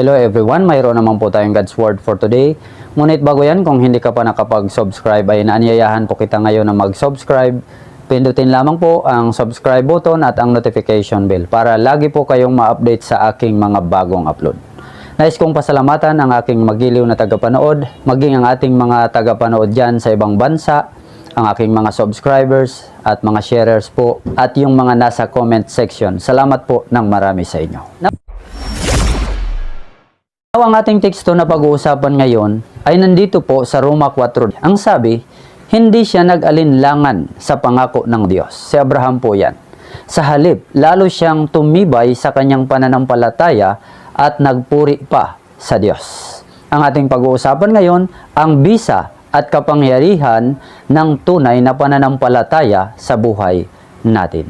Hello everyone, mayroon naman po tayong God's Word for today. Ngunit bago yan, kung hindi ka pa nakapag-subscribe ay naanyayahan po kita ngayon na mag-subscribe. Pindutin lamang po ang subscribe button at ang notification bell para lagi po kayong ma-update sa aking mga bagong upload. Nais kong pasalamatan ang aking magiliw na tagapanood, maging ang ating mga tagapanood dyan sa ibang bansa, ang aking mga subscribers at mga sharers po, at yung mga nasa comment section. Salamat po ng marami sa inyo. Now, ang ating teksto na pag-uusapan ngayon ay nandito po sa Roma 4. Ang sabi, hindi siya nag-alinlangan sa pangako ng Diyos. Si Abraham po yan. Sa halip, lalo siyang tumibay sa kanyang pananampalataya at nagpuri pa sa Diyos. Ang ating pag-uusapan ngayon, ang bisa at kapangyarihan ng tunay na pananampalataya sa buhay natin.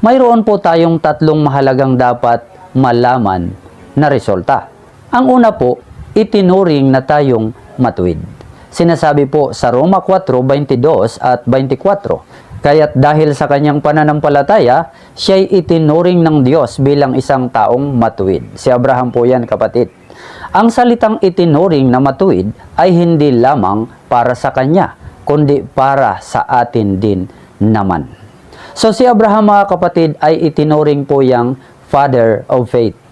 Mayroon po tayong tatlong mahalagang dapat malaman na resulta. Ang una po, itinuring na tayong matuwid. Sinasabi po sa Roma 4:22 at 24, kaya't dahil sa kanyang pananampalataya, siya'y itinuring ng Diyos bilang isang taong matuwid. Si Abraham po yan, kapatid. Ang salitang itinuring na matuwid ay hindi lamang para sa kanya, kundi para sa atin din naman. So si Abraham mga kapatid ay itinuring po yang father of faith.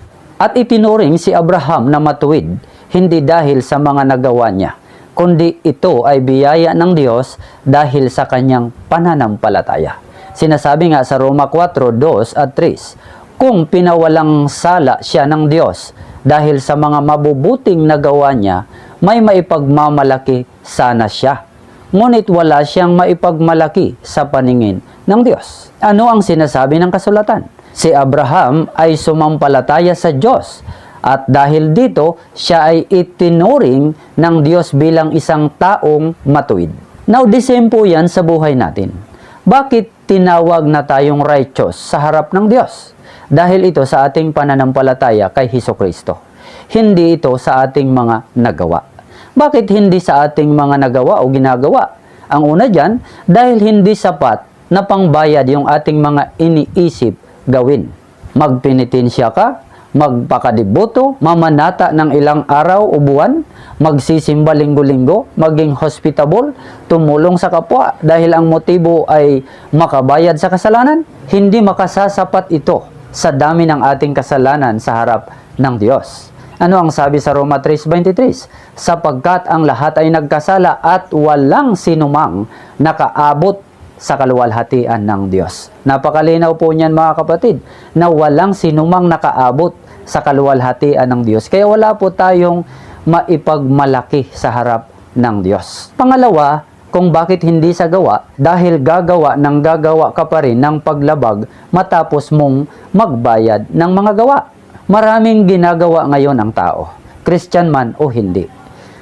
At itinuring si Abraham na matuwid, hindi dahil sa mga nagawa niya, kundi ito ay biyaya ng Diyos dahil sa kanyang pananampalataya. Sinasabi nga sa Roma 4, 2 at 3, kung pinawalang sala siya ng Diyos dahil sa mga mabubuting nagawa niya, may maipagmamalaki sana siya. Ngunit wala siyang maipagmalaki sa paningin ng Diyos. Ano ang sinasabi ng kasulatan? Si Abraham ay sumampalataya sa Diyos at dahil dito siya ay itinuring ng Diyos bilang isang taong matuwid. Now, the same po yan sa buhay natin. Bakit tinawag na tayong righteous sa harap ng Diyos? Dahil ito sa ating pananampalataya kay Hesus Kristo. Hindi ito sa ating mga nagawa. Bakit hindi sa ating mga nagawa o ginagawa? Ang una dyan, dahil hindi sapat na pangbayad yung ating mga iniisip gawin. Magpinitensya ka, magpakadibuto, mamanata ng ilang araw o buwan, magsisimba linggo-linggo, maging hospitable, tumulong sa kapwa dahil ang motibo ay makabayad sa kasalanan, hindi makasasapat ito sa dami ng ating kasalanan sa harap ng Diyos. Ano ang sabi sa Roma 3.23? Sapagkat ang lahat ay nagkasala at walang sinumang nakaabot sa kaluwalhatian ng Diyos. Napakalinaw po niyan mga kapatid na walang sinumang nakaabot sa kaluwalhatian ng Diyos. Kaya wala po tayong maipagmalaki sa harap ng Diyos. Pangalawa, kung bakit hindi sa gawa, dahil gagawa ng gagawa ka pa rin ng paglabag matapos mong magbayad ng mga gawa. Maraming ginagawa ngayon ang tao, Christian man o hindi.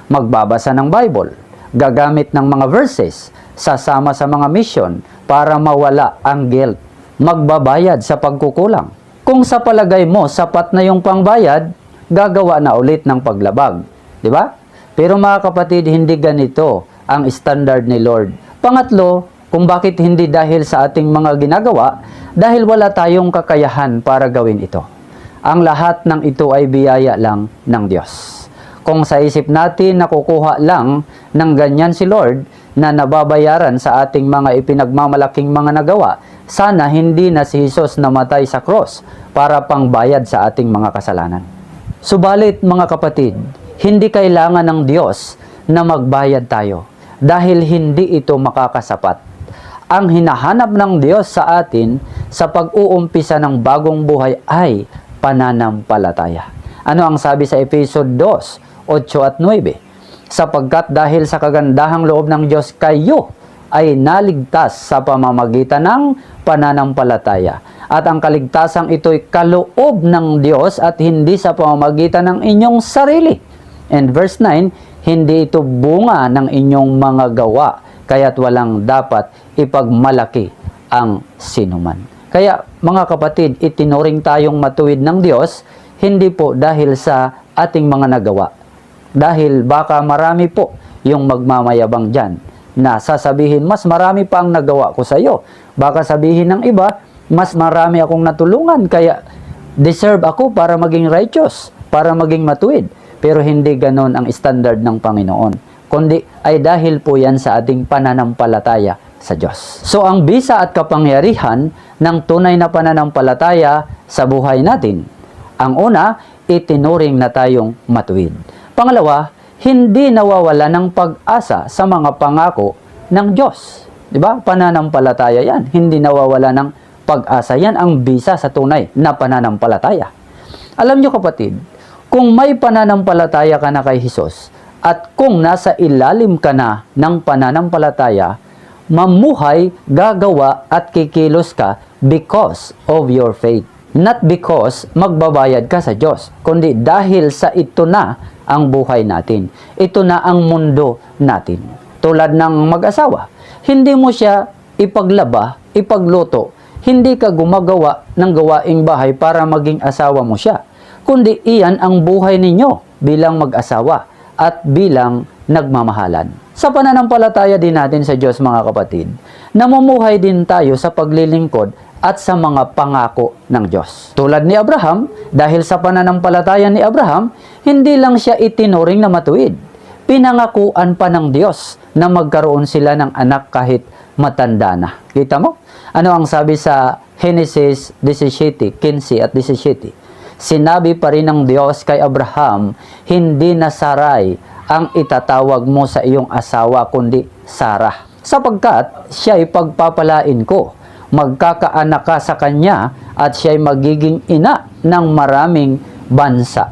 Magbabasa ng Bible, gagamit ng mga verses, sasama sa mga mission para mawala ang guilt, magbabayad sa pagkukulang. Kung sa palagay mo sapat na yung pangbayad, gagawa na ulit ng paglabag. Di ba? Pero mga kapatid, hindi ganito ang standard ni Lord. Pangatlo, kung bakit hindi dahil sa ating mga ginagawa, dahil wala tayong kakayahan para gawin ito. Ang lahat ng ito ay biyaya lang ng Diyos. Kung sa isip natin nakukuha lang ng ganyan si Lord na nababayaran sa ating mga ipinagmamalaking mga nagawa, sana hindi na si Jesus namatay sa cross para pangbayad sa ating mga kasalanan. Subalit mga kapatid, hindi kailangan ng Diyos na magbayad tayo dahil hindi ito makakasapat. Ang hinahanap ng Diyos sa atin sa pag-uumpisa ng bagong buhay ay pananampalataya. Ano ang sabi sa Efeso 2, 8 at 9? Sapagkat dahil sa kagandahang loob ng Diyos kayo ay naligtas sa pamamagitan ng pananampalataya. At ang kaligtasang ito'y kaloob ng Diyos at hindi sa pamamagitan ng inyong sarili. And verse 9, hindi ito bunga ng inyong mga gawa, kaya't walang dapat ipagmalaki ang sinuman. Kaya mga kapatid, itinuring tayong matuwid ng Diyos, hindi po dahil sa ating mga nagawa. Dahil baka marami po yung magmamayabang dyan na sasabihin, mas marami pa ang nagawa ko sa iyo. Baka sabihin ng iba, mas marami akong natulungan, kaya deserve ako para maging righteous. para maging matuwid. Pero hindi ganon ang standard ng Panginoon. Kundi ay dahil po yan sa ating pananampalataya sa Diyos. So ang bisa at kapangyarihan ng tunay na pananampalataya sa buhay natin. Ang una, itinuring na tayong matuwid. Pangalawa, hindi nawawala ng pag-asa sa mga pangako ng Diyos. 'Di ba? Pananampalataya 'yan. Hindi nawawala ng pag-asa. Yan ang bisa sa tunay na pananampalataya. Alam nyo kapatid, kung may pananampalataya ka na kay Jesus at kung nasa ilalim ka na ng pananampalataya, mamuhay, gagawa at kikilos ka because of your faith. Not because magbabayad ka sa Diyos, kundi dahil sa ito na ang buhay natin. Ito na ang mundo natin. Tulad ng mag-asawa, hindi mo siya ipaglaba, ipagluto, hindi ka gumagawa ng gawaing bahay para maging asawa mo siya, kundi iyan ang buhay ninyo bilang mag-asawa at bilang nagmamahalan. Sa pananampalataya din natin sa Diyos mga kapatid, namumuhay din tayo sa paglilingkod at sa mga pangako ng Diyos. Tulad ni Abraham, dahil sa pananampalataya ni Abraham, hindi lang siya itinuring na matuwid. Pinangakuan pa ng Diyos na magkaroon sila ng anak kahit matanda na. Kita mo? Ano ang sabi sa Genesis 17, 15 at 17? Sinabi pa rin ng Diyos kay Abraham, hindi na Sarai ang itatawag mo sa iyong asawa kundi Sarah. Sapagkat siya ay pagpapalain ko, magkakaanak ka sa kanya at siya ay magiging ina ng maraming bansa.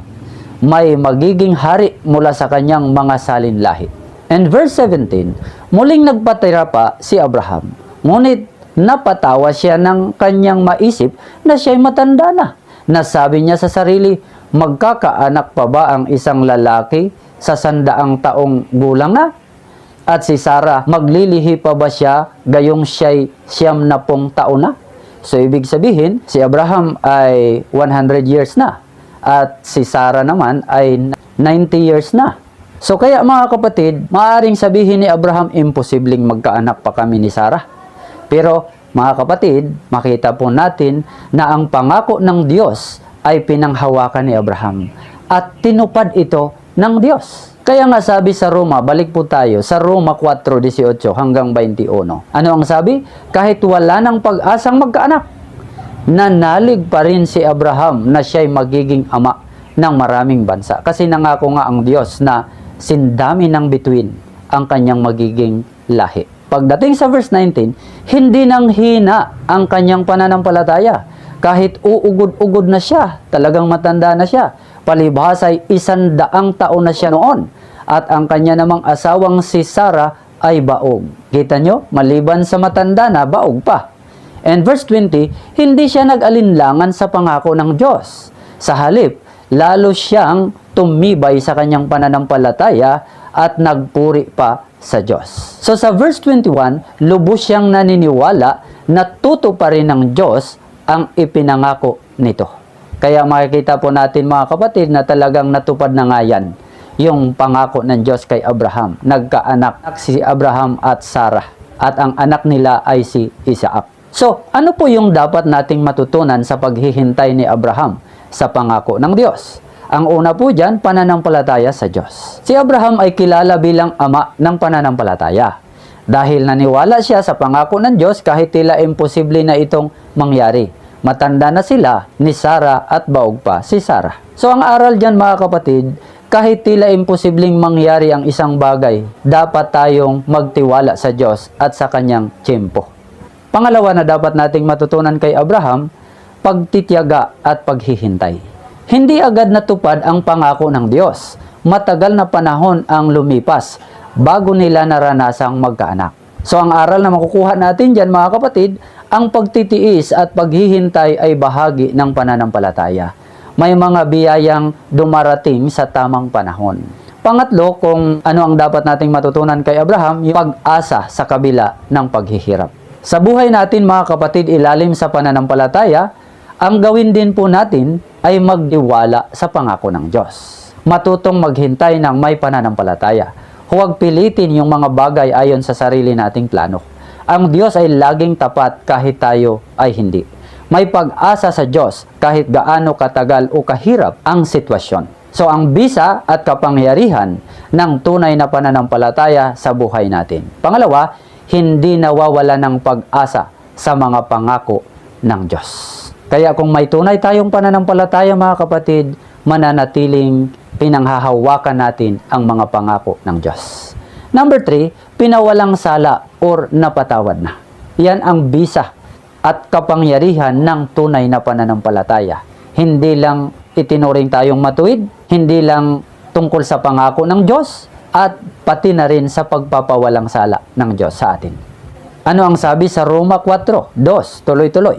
May magiging hari mula sa kanyang mga salinlahi. And verse 17, muling nagpatira pa si Abraham. Ngunit napatawa siya ng kanyang maisip na siya'y matanda na. Nasabi niya sa sarili, magkakaanak pa ba ang isang lalaki sa sandaang taong gulang na? At si Sarah, maglilihi pa ba siya gayong siya'y siyam na pong taon na? So, ibig sabihin, si Abraham ay 100 years na. At si Sarah naman ay 90 years na. So, kaya mga kapatid, maaring sabihin ni Abraham, imposibleng magkaanak pa kami ni Sarah. Pero, mga kapatid, makita po natin na ang pangako ng Diyos ay pinanghawakan ni Abraham. At tinupad ito ng Diyos. Kaya nga sabi sa Roma, balik po tayo sa Roma 4:18 hanggang 21. Ano ang sabi? Kahit wala ng pag-asang magkaanak, nanalig pa rin si Abraham na siya'y magiging ama ng maraming bansa. Kasi nangako nga ang Diyos na sindami ng bituin ang kanyang magiging lahi. Pagdating sa verse 19, hindi nang hina ang kanyang pananampalataya. Kahit uugod-ugod na siya, talagang matanda na siya. Palibhas ay isandaang taon na siya noon. At ang kanya namang asawang si Sarah ay baog. Kita nyo? Maliban sa matanda na, baog pa. And verse 20, hindi siya nag-alinlangan sa pangako ng Diyos. Sa halip, lalo siyang tumibay sa kanyang pananampalataya at nagpuri pa sa Diyos. So sa verse 21, lubos siyang naniniwala na tutuparin ng Diyos ang ipinangako nito. Kaya makikita po natin mga kapatid na talagang natupad na nga yan yung pangako ng Diyos kay Abraham. Nagkaanak si Abraham at Sarah at ang anak nila ay si Isaac. So, ano po yung dapat nating matutunan sa paghihintay ni Abraham sa pangako ng Diyos? Ang una po dyan, pananampalataya sa Diyos. Si Abraham ay kilala bilang ama ng pananampalataya. Dahil naniwala siya sa pangako ng Diyos kahit tila imposible na itong mangyari. Matanda na sila ni Sarah at baog pa si Sarah. So ang aral dyan mga kapatid, kahit tila imposibleng mangyari ang isang bagay, dapat tayong magtiwala sa Diyos at sa kanyang tiyempo. Pangalawa na dapat nating matutunan kay Abraham, pagtityaga at paghihintay. Hindi agad natupad ang pangako ng Diyos. Matagal na panahon ang lumipas bago nila naranasang magkaanak. So ang aral na makukuha natin dyan mga kapatid, ang pagtitiis at paghihintay ay bahagi ng pananampalataya. May mga biyayang dumarating sa tamang panahon. Pangatlo, kung ano ang dapat nating matutunan kay Abraham, yung pag-asa sa kabila ng paghihirap. Sa buhay natin mga kapatid, ilalim sa pananampalataya, ang gawin din po natin ay magdiwala sa pangako ng Diyos. Matutong maghintay ng may pananampalataya. Huwag pilitin yung mga bagay ayon sa sarili nating plano. Ang Diyos ay laging tapat kahit tayo ay hindi. May pag-asa sa Diyos kahit gaano katagal o kahirap ang sitwasyon. So ang bisa at kapangyarihan ng tunay na pananampalataya sa buhay natin. Pangalawa, hindi nawawala ng pag-asa sa mga pangako ng Diyos. Kaya kung may tunay tayong pananampalataya mga kapatid, mananatiling pinanghahawakan natin ang mga pangako ng Diyos. Number three, pinawalang sala or napatawad na. Yan ang bisa at kapangyarihan ng tunay na pananampalataya. Hindi lang itinuring tayong matuwid, hindi lang tungkol sa pangako ng Diyos, at pati na rin sa pagpapawalang sala ng Diyos sa atin. Ano ang sabi sa Roma 4, 2, tuloy-tuloy.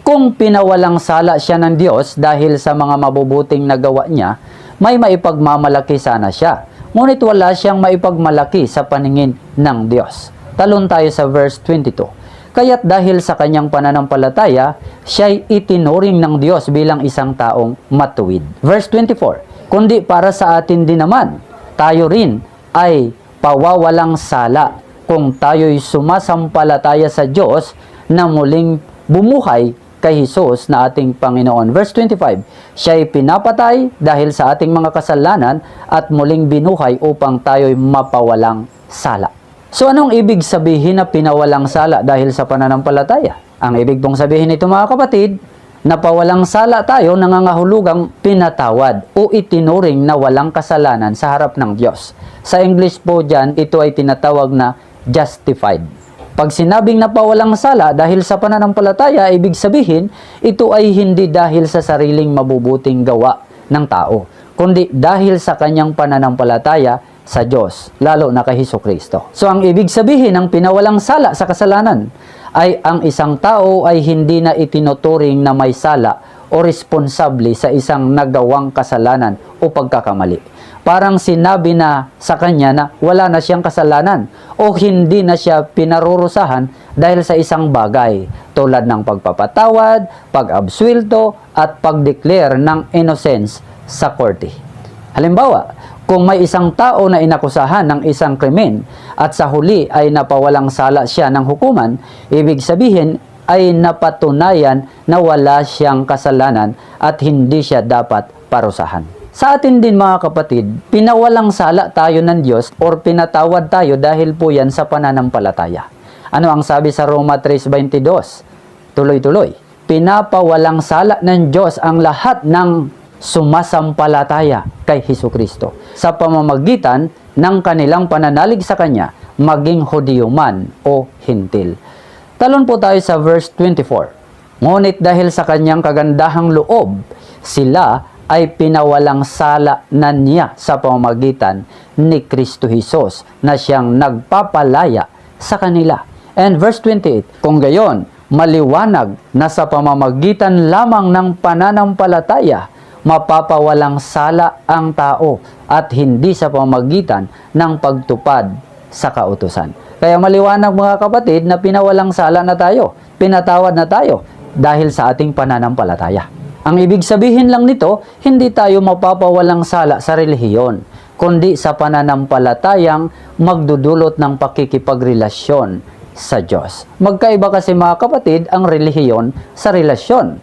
Kung pinawalang sala siya ng Diyos dahil sa mga mabubuting nagawa niya, may maipagmamalaki sana siya. Ngunit wala siyang maipagmalaki sa paningin ng Diyos. Talon tayo sa verse 22. Kaya't dahil sa kanyang pananampalataya, siya'y itinuring ng Diyos bilang isang taong matuwid. Verse 24. Kundi para sa atin din naman, tayo rin ay pawawalang sala kung tayo'y sumasampalataya sa Diyos na muling bumuhay kay Jesus na ating Panginoon. Verse 25, Siya'y pinapatay dahil sa ating mga kasalanan at muling binuhay upang tayo'y mapawalang sala. So anong ibig sabihin na pinawalang sala dahil sa pananampalataya? Ang ibig pong sabihin nito mga kapatid, napawalang sala tayo nangangahulugang pinatawad o itinuring na walang kasalanan sa harap ng Diyos. Sa English po dyan, ito ay tinatawag na justified. Pag sinabing napawalang sala dahil sa pananampalataya, ibig sabihin, ito ay hindi dahil sa sariling mabubuting gawa ng tao, kundi dahil sa kanyang pananampalataya sa Diyos, lalo na kay Hesus Kristo. So ang ibig sabihin ng pinawalang sala sa kasalanan ay ang isang tao ay hindi na itinuturing na may sala o responsable sa isang nagawang kasalanan o pagkakamali. Parang sinabi na sa kanya na wala na siyang kasalanan o hindi na siya pinarurusahan dahil sa isang bagay tulad ng pagpapatawad, pag-abswelto at pag-declare ng innocence sa korte. Halimbawa, kung may isang tao na inakusahan ng isang krimen at sa huli ay napawalang sala siya ng hukuman, ibig sabihin ay napatunayan na wala siyang kasalanan at hindi siya dapat parusahan. Sa atin din mga kapatid, pinawalang sala tayo ng Diyos or pinatawad tayo dahil po yan sa pananampalataya. Ano ang sabi sa Roma 3.22? Tuloy-tuloy. Pinapawalang sala ng Diyos ang lahat ng sumasampalataya kay Hesus Kristo sa pamamagitan ng kanilang pananalig sa Kanya, maging Hudiyo man o Hintil. Talon po tayo sa verse 24. Ngunit dahil sa kanyang kagandahang loob, sila ay pinawalang sala na niya sa pamamagitan ni Kristo Jesus na siyang nagpapalaya sa kanila. And verse 28, kung gayon, maliwanag na sa pamamagitan lamang ng pananampalataya, mapapawalang sala ang tao at hindi sa pamamagitan ng pagtupad sa kautusan. Kaya maliwanag mga kapatid na pinawalang sala na tayo, pinatawad na tayo dahil sa ating pananampalataya. Ang ibig sabihin lang nito, hindi tayo mapapawalang sala sa relihiyon, kundi sa pananampalatayang magdudulot ng pakikipagrelasyon sa Diyos. Magkaiba kasi mga kapatid ang relihiyon sa relasyon.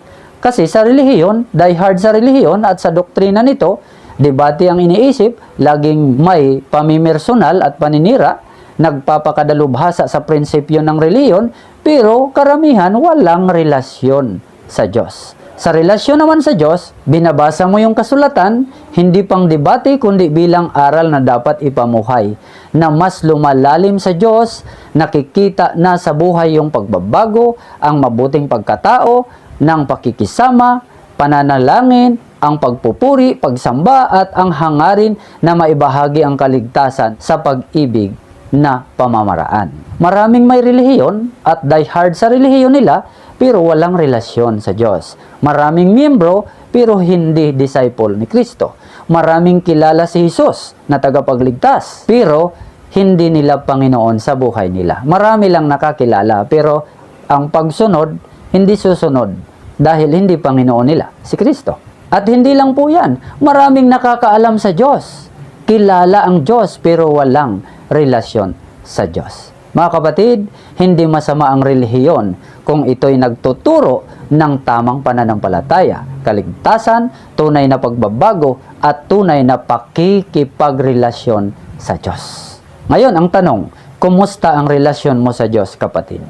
Kasi sa relihiyon, die hard sa relihiyon at sa doktrina nito, debate ang iniisip, laging may pamimersonal at paninira, nagpapakadalubhasa sa prinsipyo ng reliyon, pero karamihan walang relasyon sa Diyos. Sa relasyon naman sa Diyos, binabasa mo yung kasulatan, hindi pang debate kundi bilang aral na dapat ipamuhay, na mas lumalalim sa Diyos, nakikita na sa buhay yung pagbabago, ang mabuting pagkatao, ng pakikisama, pananalangin, ang pagpupuri, pagsamba at ang hangarin na maibahagi ang kaligtasan sa pag-ibig na pamamaraan. Maraming may relihiyon at die hard sa relihiyon nila pero walang relasyon sa Diyos. Maraming miyembro pero hindi disciple ni Kristo. Maraming kilala si Jesus na tagapagligtas pero hindi nila Panginoon sa buhay nila. Marami lang nakakilala pero ang pagsunod hindi susunod dahil hindi Panginoon nila si Kristo. At hindi lang po yan, maraming nakakaalam sa Diyos. Kilala ang Diyos pero walang relasyon sa Diyos. Mga kapatid, hindi masama ang relihiyon kung ito'y nagtuturo ng tamang pananampalataya, kaligtasan, tunay na pagbabago, at tunay na pakikipagrelasyon sa Diyos. Ngayon, ang tanong, kumusta ang relasyon mo sa Diyos, kapatid?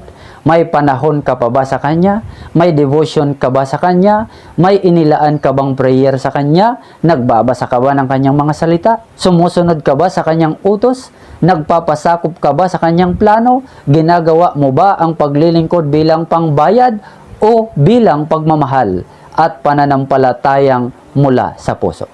May panahon ka pa ba sa Kanya? May devotion ka ba sa Kanya? May inilaan ka bang prayer sa Kanya? Nagbabasa ka ba ng Kanyang mga salita? Sumusunod ka ba sa Kanyang utos? Nagpapasakop ka ba sa Kanyang plano? Ginagawa mo ba ang paglilingkod bilang pangbayad o bilang pagmamahal at pananampalatayang mula sa puso?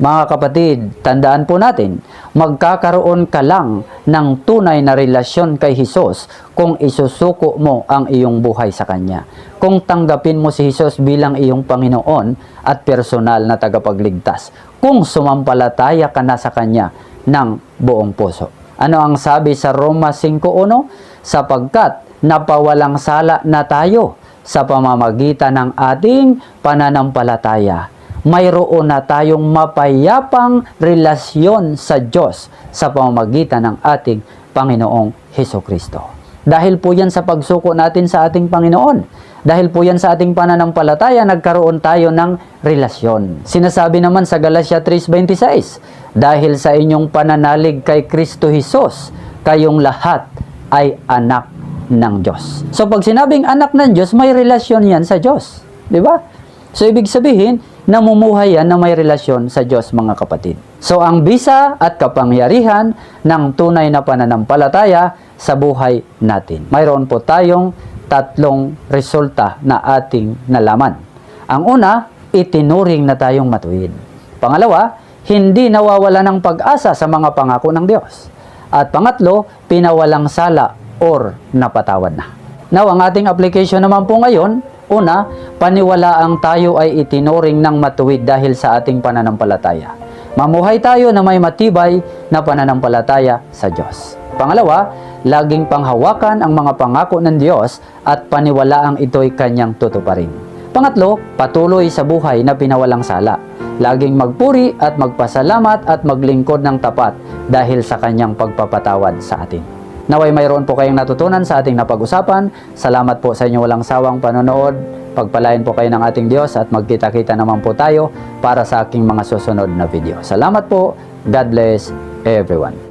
Mga kapatid, tandaan po natin, magkakaroon ka lang ng tunay na relasyon kay Hesus kung isusuko mo ang iyong buhay sa Kanya. Kung tanggapin mo si Hesus bilang iyong Panginoon at personal na tagapagligtas. Kung sumampalataya ka na sa Kanya ng buong puso. Ano ang sabi sa Roma 5.1? Sapagkat napawalang sala na tayo sa pamamagitan ng ating pananampalataya mayroon na tayong mapayapang relasyon sa Diyos sa pamamagitan ng ating Panginoong Heso Kristo. Dahil po yan sa pagsuko natin sa ating Panginoon. Dahil po yan sa ating pananampalataya, nagkaroon tayo ng relasyon. Sinasabi naman sa Galatia 3.26, Dahil sa inyong pananalig kay Kristo Jesus, kayong lahat ay anak ng Diyos. So pag sinabing anak ng Diyos, may relasyon yan sa Diyos. Di ba? So ibig sabihin, namumuhay yan na may relasyon sa Diyos mga kapatid. So ang bisa at kapangyarihan ng tunay na pananampalataya sa buhay natin. Mayroon po tayong tatlong resulta na ating nalaman. Ang una, itinuring na tayong matuwid. Pangalawa, hindi nawawala ng pag-asa sa mga pangako ng Diyos. At pangatlo, pinawalang sala or napatawad na. Now, ang ating application naman po ngayon, una, paniwalaang tayo ay itinuring ng matuwid dahil sa ating pananampalataya. Mamuhay tayo na may matibay na pananampalataya sa Diyos. Pangalawa, laging panghawakan ang mga pangako ng Diyos at paniwalaang ito'y kanyang tutuparin. Pangatlo, patuloy sa buhay na pinawalang sala. Laging magpuri at magpasalamat at maglingkod ng tapat dahil sa kanyang pagpapatawad sa atin. Naway mayroon po kayong natutunan sa ating napag-usapan. Salamat po sa inyong walang sawang panonood. Pagpalain po kayo ng ating Diyos at magkita-kita naman po tayo para sa aking mga susunod na video. Salamat po. God bless everyone.